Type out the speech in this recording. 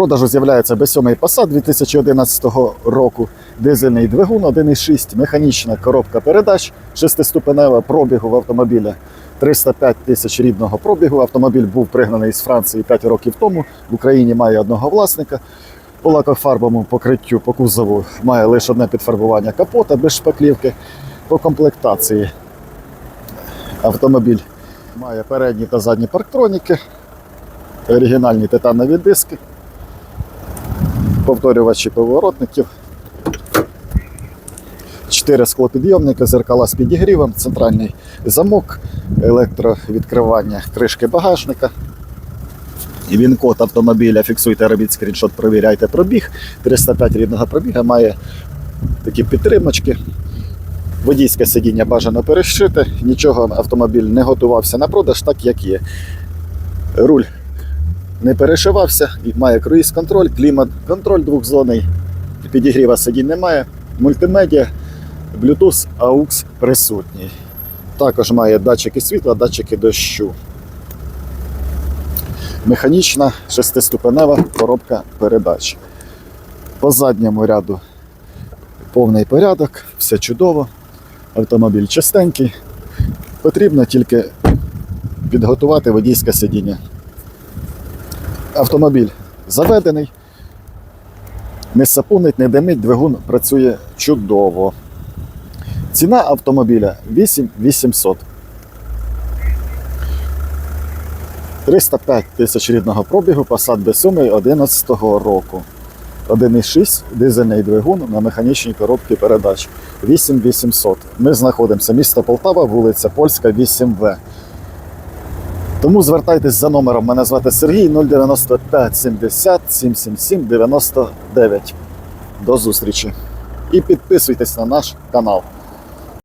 продажу з'являється B7 Passat 2011 року, дизельний двигун 1,6, механічна коробка передач, шестиступенева пробігу в автомобіля 305 тисяч рідного пробігу. Автомобіль був пригнаний з Франції 5 років тому. В Україні має одного власника. По лакофарбовому покриттю по кузову має лише одне підфарбування капота без шпаклівки. По комплектації автомобіль має передні та задні парктроніки, оригінальні титанові диски, повторювачі поворотників, чотири склопідйомники, зеркала з підігрівом, центральний замок, електровідкривання кришки багажника. Він код автомобіля, фіксуйте, робіть скріншот, провіряйте пробіг. 305 рідного пробіга має такі підтримочки. Водійське сидіння бажано перешити, нічого автомобіль не готувався на продаж, так як є. Руль не перешивався, має круїз-контроль, клімат-контроль двохзонний, підігріва сидінь немає, мультимедіа, Bluetooth, AUX присутній. Також має датчики світла, датчики дощу. Механічна шестиступенева коробка передач. По задньому ряду повний порядок, все чудово. Автомобіль чистенький. Потрібно тільки підготувати водійське сидіння. Автомобіль заведений, не сапунить, не димить, двигун працює чудово. Ціна автомобіля 8800. 305 тисяч рідного пробігу Passat B7 11 року. 1,6 дизельний двигун на механічній коробці передач. 8800. Ми знаходимося місто Полтава, вулиця Польська, 8В. Тому звертайтесь за номером. Мене звати Сергій 095 70 777 99. До зустрічі. І підписуйтесь на наш канал.